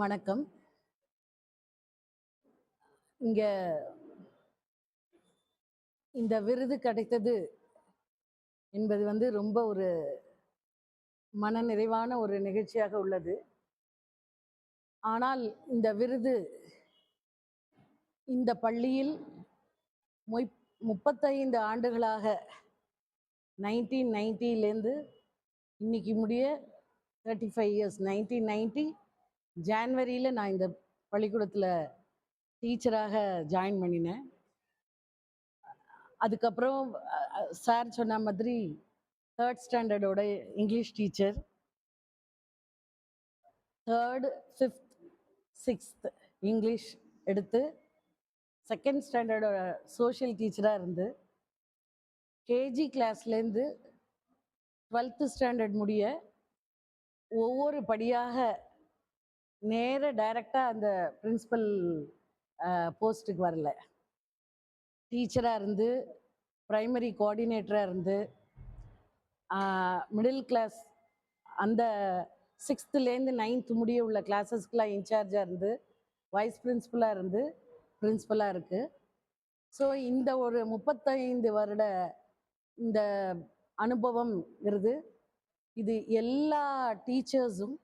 வணக்கம். இங்க இந்த விருது கிடைத்தது என்பது வந்து ரொம்ப ஒரு மன நிறைவான ஒரு நிகழ்ச்சியாக உள்ளது. ஆனால் இந்த விருது இந்த பள்ளியில் மொய் முப்பத்தைந்து ஆண்டுகளாக நைன்டீன் நைன்ட்டிலேருந்து இன்னைக்கு முடிய thirty five years nineteen ninety ஜான்வரியில் நான் இந்த பள்ளிக்கூடத்தில் டீச்சராக ஜாயின் பண்ணினேன். அதுக்கப்புறம் சார் சொன்ன மாதிரி third ஸ்டாண்டர்டோட English teacher. Third fifth sixth English எடுத்து செகண்ட் ஸ்டாண்டர்டோட சோஷியல் டீச்சராக இருந்து கேஜி கிளாஸ்லேருந்து டுவெல்த்து ஸ்டாண்டர்ட் முடிய ஒவ்வொரு படியாக நேர டைரக்டாக அந்த பிரின்சிபல் போஸ்ட்டுக்கு வரல. டீச்சராக இருந்து ப்ரைமரி கோஆர்டினேட்டராக இருந்து மிடில் கிளாஸ் அந்த சிக்ஸ்த்துலேருந்து நைன்த் முடிய உள்ள கிளாஸஸ்க்கெலாம் இன்சார்ஜாக இருந்து வைஸ் பிரின்ஸிபலாக இருந்து பிரின்சிபலாக இருக்குது ஸோ இந்த ஒரு முப்பத்தைந்து வருட இந்த அனுபவம்ங்கிறது இது எல்லா டீச்சர்ஸும்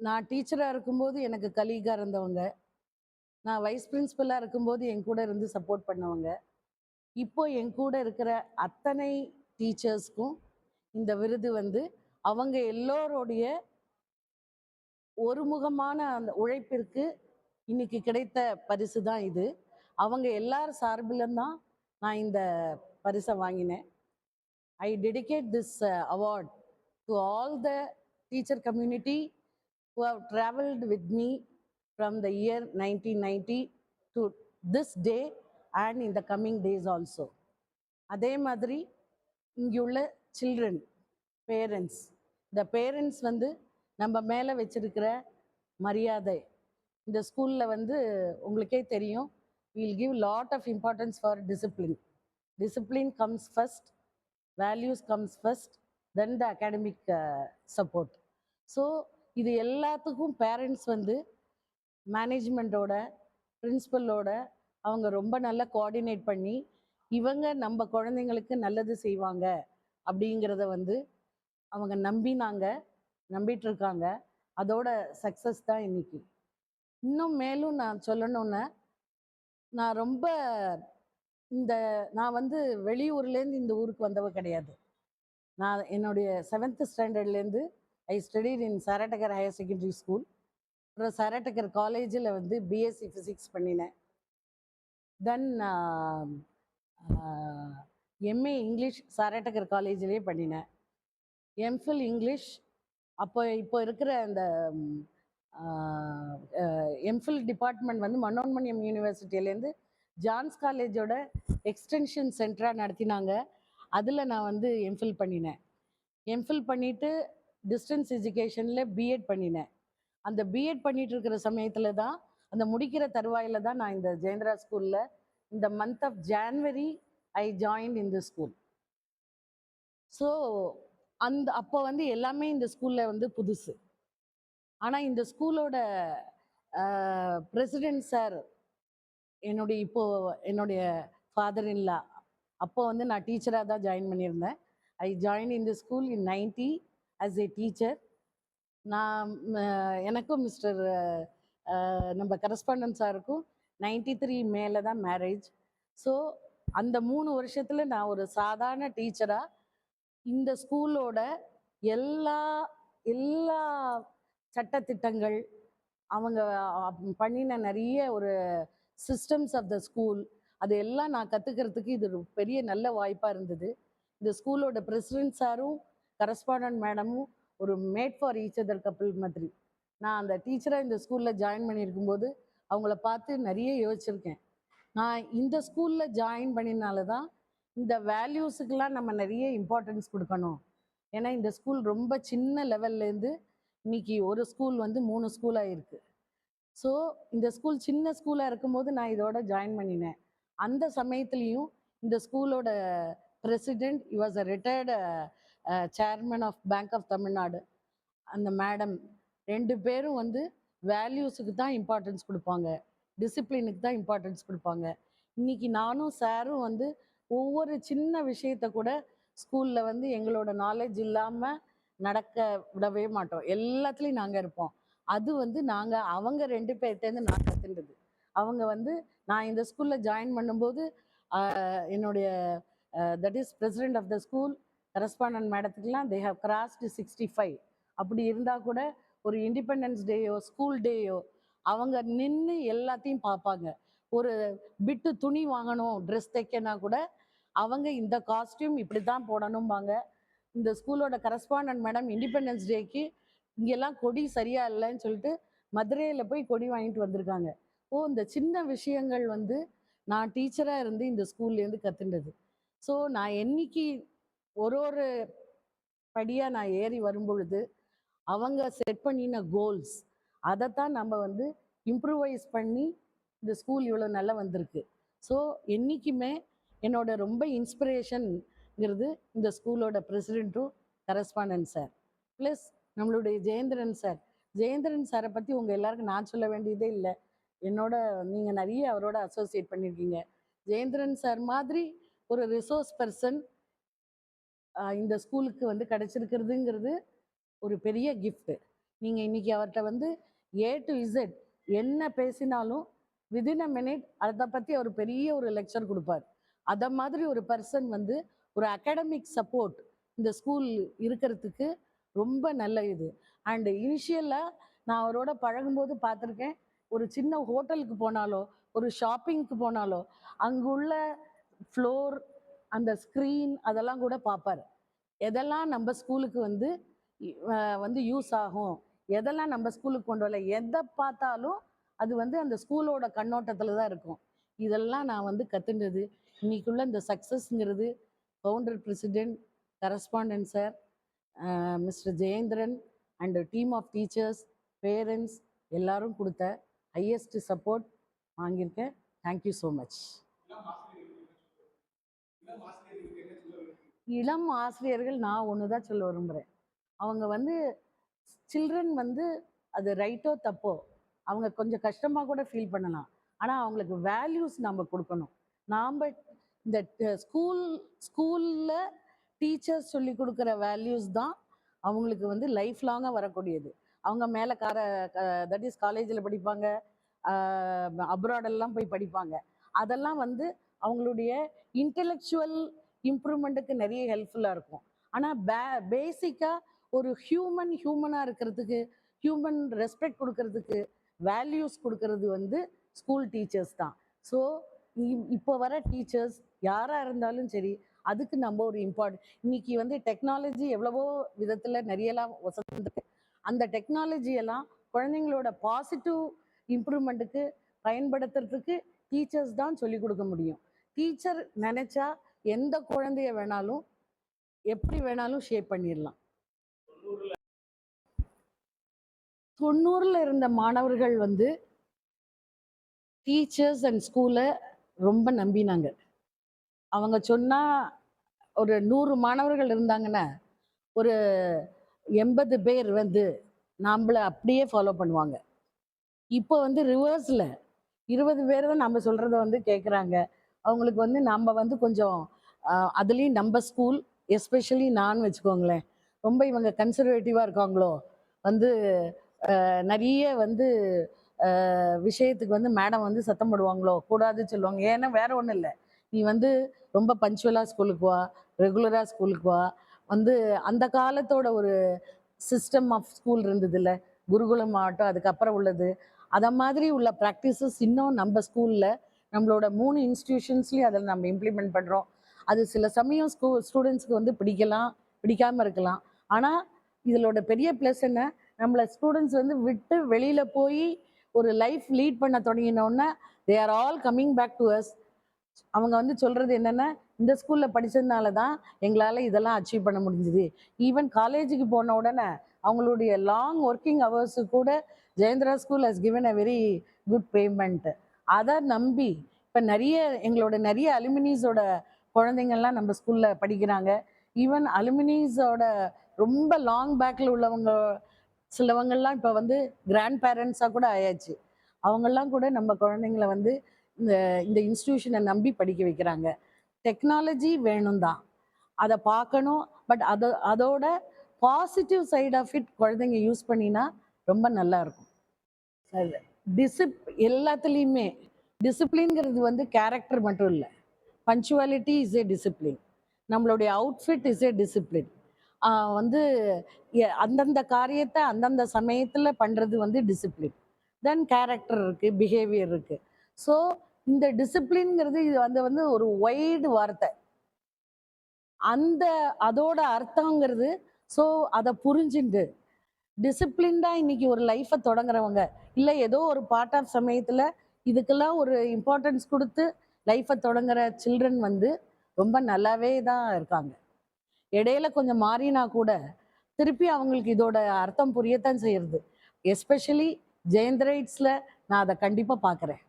நான் டீச்சராக இருக்கும்போது எனக்கு கலீகாக இருந்தவங்க. நான் வைஸ் பிரின்சிபலாக இருக்கும்போது என் கூட இருந்து சப்போர்ட் பண்ணவங்க. இப்போ என் கூட இருக்கிற அத்தனை டீச்சர்ஸ்க்கும் இந்த விருது வந்து அவங்க எல்லோருடைய ஒருமுகமான அந்த உழைப்பிற்கு இன்னைக்கு கிடைத்த பரிசு தான் இது. அவங்க எல்லார் சார்பிலும் தான் நான் இந்த பரிசை வாங்கினேன். I dedicate this award to all the teacher community who have traveled with me from the year 1990 to this day and in the coming days also. அதே மாதிரி இங்குள்ள சில்ட்ரன் பேரண்ட்ஸ் இந்த பேரண்ட்ஸ் வந்து நம்ம மேலே வச்சிருக்கிற மரியாதை. இந்த ஸ்கூலில் வந்து உங்களுக்கே தெரியும் will give lot of importance for discipline discipline comes first values comes first then the academic support so இது எல்லாத்துக்கும் பேரண்ட்ஸ் வந்து மேனேஜ்மெண்ட்டோட பிரின்சிபலோட அவங்க ரொம்ப நல்லா கோஆர்டினேட் பண்ணி இவங்க நம்ம குழந்தைங்களுக்கு நல்லது செய்வாங்க அப்படிங்கிறத வந்து அவங்க நம்பினாங்க நம்பிட்டு இருக்காங்க. அதோட சக்ஸஸ் தான் இன்னைக்கு. இன்னும் மேலும் நான் சொல்லணும்னா நான் ரொம்ப இந்த நான் வந்து வெளியூர்லேருந்து இந்த ஊருக்கு வந்தவ கிடையாது. நான் என்னுடைய seventh ஸ்டாண்டர்ட்லேருந்து I studied in Sarah Tucker higher secondary school அப்புறம் சரட்டகர் காலேஜில் வந்து பிஎஸ்சி ஃபிசிக்ஸ் பண்ணினேன். தென் எம்ஏ இங்கிலீஷ் சரட்டகர் காலேஜ்லேயே பண்ணினேன். எம்ஃபில் இங்கிலீஷ் அப்போ இப்போ இருக்கிற அந்த எம்ஃபில் டிபார்ட்மெண்ட் வந்து மனோன்மணியம் யூனிவர்சிட்டியிலேருந்து ஜான்ஸ் காலேஜோட எக்ஸ்டென்ஷன் சென்டராக நடத்தினாங்க. அதில் நான் வந்து எம்ஃபில் பண்ணினேன். எம்ஃபில் பண்ணிவிட்டு டிஸ்டன்ஸ் எஜுகேஷனில் பிஎட் பண்ணினேன். அந்த பிஎட் பண்ணிட்டு இருக்கிற சமயத்தில் தான் அந்த முடிக்கிற தருவாயில் தான் நான் இந்த ஜெயந்திரா ஸ்கூலில் இந்த month of January I join in school so அந்த அப்போ வந்து எல்லாமே இந்த ஸ்கூலில் வந்து புதுசு. ஆனால் இந்த ஸ்கூலோட பிரசிடென்ட் சார் என்னுடைய இப்போ என்னுடைய ஃபாதர் இல்லா அப்போ வந்து நான் டீச்சராக தான் ஜாயின் பண்ணியிருந்தேன். I join in school in ninety as a teacher நான் எனக்கும் மிஸ்டர் நம்ம கரஸ்பாண்டன்ட் சாருக்கும் நைன்டி த்ரீ மேலே தான் மேரேஜ் ஸோ அந்த மூணு வருஷத்தில் நான் ஒரு சாதாரண டீச்சராக இந்த ஸ்கூலோட எல்லா எல்லா சட்டத்திட்டங்கள் அவங்க பண்ணின நிறைய ஒரு சிஸ்டம்ஸ் ஆஃப் த ஸ்கூல் அது எல்லாம் நான் கற்றுக்கிறதுக்கு இது ஒரு பெரிய நல்ல வாய்ப்பாக இருந்தது. இந்த ஸ்கூலோட பிரசிடென்ட் சாரும் கரஸ்பாண்டன்ட் மேடமும் ஒரு made for each other couple மாதிரி. நான் அந்த டீச்சராக இந்த ஸ்கூலில் ஜாயின் பண்ணியிருக்கும்போது அவங்கள பார்த்து நிறைய யோசிச்சிருக்கேன். நான் இந்த ஸ்கூலில் ஜாயின் பண்ணினால தான் இந்த வேல்யூஸுக்கெல்லாம் நம்ம நிறைய இம்பார்ட்டன்ஸ் கொடுக்கணும். ஏன்னா இந்த ஸ்கூல் ரொம்ப சின்ன லெவல்லேருந்து இன்னைக்கு ஒரு ஸ்கூல் வந்து மூணு ஸ்கூலாக இருக்குது ஸோ இந்த ஸ்கூல் சின்ன ஸ்கூலாக இருக்கும்போது நான் இதோட ஜாயின் பண்ணினேன். அந்த சமயத்துலேயும் இந்த ஸ்கூலோட president was a retired chairman of Bank of Tamil Nadu அந்த மேடம் ரெண்டு பேரும் வந்து வேல்யூஸுக்கு தான் இம்பார்ட்டன்ஸ் கொடுப்பாங்க. டிசிப்ளினுக்கு தான் இம்பார்ட்டன்ஸ் கொடுப்பாங்க. இன்னைக்கு நானும் சாரும் வந்து ஒவ்வொரு சின்ன விஷயத்த கூட ஸ்கூலில் வந்து எங்களோட நாலேஜ் இல்லாமல் நடக்க விடவே மாட்டோம். எல்லாத்துலேயும் நாங்கள் இருப்போம். அது வந்து நாங்கள் அவங்க ரெண்டு பேர்ட்டேருந்து நான் கற்றுண்டது அவங்க வந்து நான் இந்த ஸ்கூலில் ஜாயின் பண்ணும்போது என்னுடைய that is president of the school correspondent மேடத்துக்குலாம் they have crossed sixty five அப்படி இருந்தால் கூட ஒரு இண்டிபெண்டன்ஸ் டேயோ ஸ்கூல் டேயோ அவங்க நின்று எல்லாத்தையும் பார்ப்பாங்க. ஒரு பிட்டு துணி வாங்கணும் ட்ரெஸ் தைக்கனா கூட அவங்க இந்த காஸ்டியூம் இப்படி தான் போடணும்பாங்க. இந்த ஸ்கூலோட கரஸ்பாண்டன்ட் மேடம் இண்டிபெண்டன்ஸ் டேக்கு இங்கெல்லாம் கொடி சரியா இல்லைன்னு சொல்லிட்டு மதுரையில் போய் கொடி வாங்கிட்டு வந்திருக்காங்க. ஓ இந்த சின்ன விஷயங்கள் வந்து நான் டீச்சராக இருந்து இந்த ஸ்கூல்லேருந்து கற்றுண்டது ஸோ நான் என்னைக்கு ஒரு ஒரு படியாக நான் ஏறி வரும்பொழுது அவங்க செட் பண்ணின கோல்ஸ் அதைத்தான் நம்ம வந்து இம்ப்ரூவைஸ் பண்ணி இந்த ஸ்கூல் இவ்வளோ நல்லா வந்திருக்கு. ஸோ என்றைக்குமே என்னோட ரொம்ப இன்ஸ்பிரேஷன்ங்கிறது இந்த ஸ்கூலோட பிரசிடெண்ட்டும் கரஸ்பாண்டன்ட் சார் ப்ளஸ் நம்மளுடைய ஜெயேந்திரன் சார் ஜெயேந்திரன் சாரை பற்றி உங்கள் எல்லாருக்கும் நான் சொல்ல வேண்டியதே இல்லை. என்னோட நீங்கள் நிறைய அவரோட அசோசியேட் பண்ணியிருக்கீங்க ஜெயேந்திரன் சார் மாதிரி ஒரு ரிசோர்ஸ் பர்சன் இந்த ஸ்கூலுக்கு வந்து கிடச்சிருக்கிறதுங்கிறது ஒரு பெரிய கிஃப்ட்டு நீங்கள் இன்றைக்கி அவர்கிட்ட வந்து ஏ டு இசட் என்ன பேசினாலும் விதின் அ மினிட் அதை பற்றி அவர் பெரிய ஒரு லெக்சர் கொடுப்பார். அதை மாதிரி ஒரு பர்சன் வந்து ஒரு அகாடமிக் சப்போர்ட் இந்த ஸ்கூல் இருக்கிறதுக்கு ரொம்ப நல்ல இது. அண்டு இனிஷியலாக நான் அவரோட பழகும்போது பார்த்துருக்கேன் ஒரு சின்ன ஹோட்டலுக்கு போனாலோ ஒரு ஷாப்பிங்க்கு போனாலோ அங்குள்ள ஃப்ளோர் அந்த ஸ்க்ரீன் அதெல்லாம் கூட பார்ப்பார் எதெல்லாம் நம்ம ஸ்கூலுக்கு வந்து வந்து யூஸ் ஆகும் எதெல்லாம் நம்ம ஸ்கூலுக்கு கொண்டு வரல எதை பார்த்தாலும் அது வந்து அந்த ஸ்கூலோட கண்ணோட்டத்தில் தான் இருக்கும். இதெல்லாம் நான் வந்து கற்றுண்டது இன்னைக்குள்ள இந்த சக்ஸஸ்ங்கிறது founder president correspondent sir Mr Jayendran and team of teachers parents எல்லாரும் கொடுத்த ஹையஸ்ட் சப்போர்ட் வாங்கியிருக்கேன். தேங்க்யூ ஸோ மச் இளம் ஆசிரியர்கள் நான் ஒன்று தான் சொல்ல விரும்புகிறேன் அவங்க வந்து சில்ட்ரன் வந்து அது ரைட்டோ தப்போ அவங்க கொஞ்சம் கஷ்டமாக கூட ஃபீல் பண்ணலாம். ஆனால் அவங்களுக்கு வேல்யூஸ் நம்ம கொடுக்கணும். நாம் இந்த ஸ்கூல் ஸ்கூலில் டீச்சர்ஸ் சொல்லி கொடுக்குற வேல்யூஸ் தான் அவங்களுக்கு வந்து லைஃப் லாங்காக வரக்கூடியது. அவங்க மேலே கார தட் இஸ் காலேஜில் படிப்பாங்க அப்ராடெல்லாம் போய் படிப்பாங்க. அதெல்லாம் வந்து அவங்களுடைய இன்டெலெக்சுவல் இம்ப்ரூவ்மெண்ட்டுக்கு நிறைய ஹெல்ப்ஃபுல்லாக இருக்கும். ஆனால் பே பேசிக்காக ஒரு ஹியூமன் ஹியூமனாக இருக்கிறதுக்கு ஹியூமன் ரெஸ்பெக்ட் கொடுக்கறதுக்கு வேல்யூஸ் கொடுக்கறது வந்து ஸ்கூல் டீச்சர்ஸ் தான். ஸோ இப்போ வர டீச்சர்ஸ் யாராக இருந்தாலும் சரி அதுக்கு நம்ம ஒரு இம்பார்ட் இன்னைக்கு வந்து டெக்னாலஜி எவ்வளவோ விதத்தில் நிறையலாம் வசந்துருக்கு. அந்த டெக்னாலஜியெல்லாம் குழந்தைங்களோட பாசிட்டிவ் இம்ப்ரூவ்மெண்ட்டுக்கு பயன்படுத்துறதுக்கு டீச்சர்ஸ் தான் சொல்லிக் கொடுக்க முடியும். டீச்சர் நினைச்சா எந்த குழந்தைய வேணாலும் எப்படி வேணாலும் ஷேப் பண்ணிடலாம். தொண்ணூறில் இருந்த மாணவர்கள் வந்து டீச்சர்ஸ் அண்ட் ஸ்கூலை ரொம்ப நம்பினாங்க. அவங்க சொன்னால் ஒரு நூறு மாணவர்கள் இருந்தாங்கன்னா ஒரு எண்பது பேர் வந்து நம்மளை அப்படியே ஃபாலோ பண்ணுவாங்க. இப்போ வந்து ரிவர்ஸில் இருபது பேர் தான் நம்ம சொல்கிறத வந்து கேட்குறாங்க அவங்களுக்கு வந்து நம்ம வந்து கொஞ்சம் அதுலேயும் நம்ம ஸ்கூல் எஸ்பெஷலி நான் வச்சுக்கோங்களேன். ரொம்ப இவங்க கன்சர்வேட்டிவாக இருக்காங்களோ? வந்து நிறைய வந்து விஷயத்துக்கு வந்து மேடம் வந்து சத்தம் போடுவாங்களோ? கூடாதுன்னு சொல்லுவாங்க. ஏன்னா வேற ஒன்றும் இல்லை. நீ வந்து ரொம்ப பஞ்சுவலாக ஸ்கூலுக்கு வா ரெகுலராக ஸ்கூலுக்கு வா. வந்து அந்த காலத்தோட ஒரு சிஸ்டம் ஆஃப் ஸ்கூல் இருந்தது இல்லை குருகுலம் ஆகட்டும் அதுக்கப்புறம் உள்ளது. அதை மாதிரி உள்ள ப்ராக்டிசஸ் இன்னும் நம்ம ஸ்கூலில் நம்மளோட மூணு இன்ஸ்டியூஷன்ஸ்லேயும் அதில் நம்ம இம்ப்ளிமெண்ட் பண்ணுறோம் அது சில சமயம் ஸ்கூ ஸ்டூடெண்ட்ஸ்க்கு வந்து பிடிக்கலாம் பிடிக்காமல் இருக்கலாம். ஆனால் இதோட பெரிய ப்ளஸ் என்ன? நம்மளை ஸ்டூடெண்ட்ஸ் வந்து விட்டு வெளியில் போய் ஒரு லைஃப் லீட் பண்ண தொடங்கினோடனே they are all coming back to us அவங்க வந்து சொல்கிறது என்னென்னா இந்த ஸ்கூலில் படித்ததுனால தான் எங்களால் இதெல்லாம் அச்சீவ் பண்ண முடிஞ்சுது. ஈவன் காலேஜுக்கு போன உடனே அவங்களுடைய லாங் ஒர்க்கிங் ஹவர்ஸு கூட Jayendra school has given a very good payment அதை நம்பி இப்போ நிறைய எங்களோட நிறைய அலுமினிஸோட குழந்தைங்கள்லாம் நம்ம ஸ்கூலில் படிக்கிறாங்க. ஈவன் அலுமினிஸோட ரொம்ப லாங் பேக்கில் உள்ளவங்க சிலவங்கள்லாம் இப்போ வந்து கிராண்ட் பேரண்ட்ஸாக கூட ஆயாச்சு. அவங்கெல்லாம் கூட நம்ம குழந்தைங்கள வந்து இந்த இந்த இன்ஸ்டிடியூஷனை நம்பி படிக்க வைக்கிறாங்க. டெக்னாலஜி வேணும் தான். அதை பார்க்கணும் பட் அதை அதோட பாசிட்டிவ் சைட் ஆஃப் இட் குழந்தைங்க யூஸ் பண்ணினா ரொம்ப நல்லா இருக்கும். டிசிப் எல்லாத்துலேயுமே டிசிப்ளின்ங்கிறது வந்து கேரக்டர் மட்டும் இல்லை. பஞ்சுவாலிட்டி இஸ் ஏ டிசிப்ளின் நம்மளுடைய அவுட்ஃபிட் இஸ் ஏ டிசிப்ளின் வந்து எ- அந்தந்த காரியத்தை அந்தந்த சமயத்தில் பண்ணுறது வந்து டிசிப்ளின் தென் கேரக்டர் இருக்குது பிஹேவியர் இருக்குது ஸோ இந்த டிசிப்ளின்ங்கிறது இது வந்து வந்து ஒரு ஒய்டு வார்த்தை. அந்த அதோட அர்த்தங்கிறது ஸோ அதை புரிஞ்சுண்டு டிசிப்ளின்டாக இன்னைக்கு ஒரு லைஃப்பை தொடங்குறவங்க. இல்லை ஏதோ ஒரு பார்ட் ஆஃப் சமயத்தில் இதுக்கெல்லாம் ஒரு இம்பார்ட்டன்ஸ் கொடுத்து லைஃப்பை தொடங்குற சில்ட்ரன் வந்து ரொம்ப நல்லாவே தான் இருக்காங்க. இடையில கொஞ்சம் மாறினா கூட திருப்பி அவங்களுக்கு இதோட அர்த்தம் புரியத்தான் செய்யறது எஸ்பெஷலி ஜெயந்த் ரைட்ஸில் நான் அதை கண்டிப்பாக பார்க்குறேன்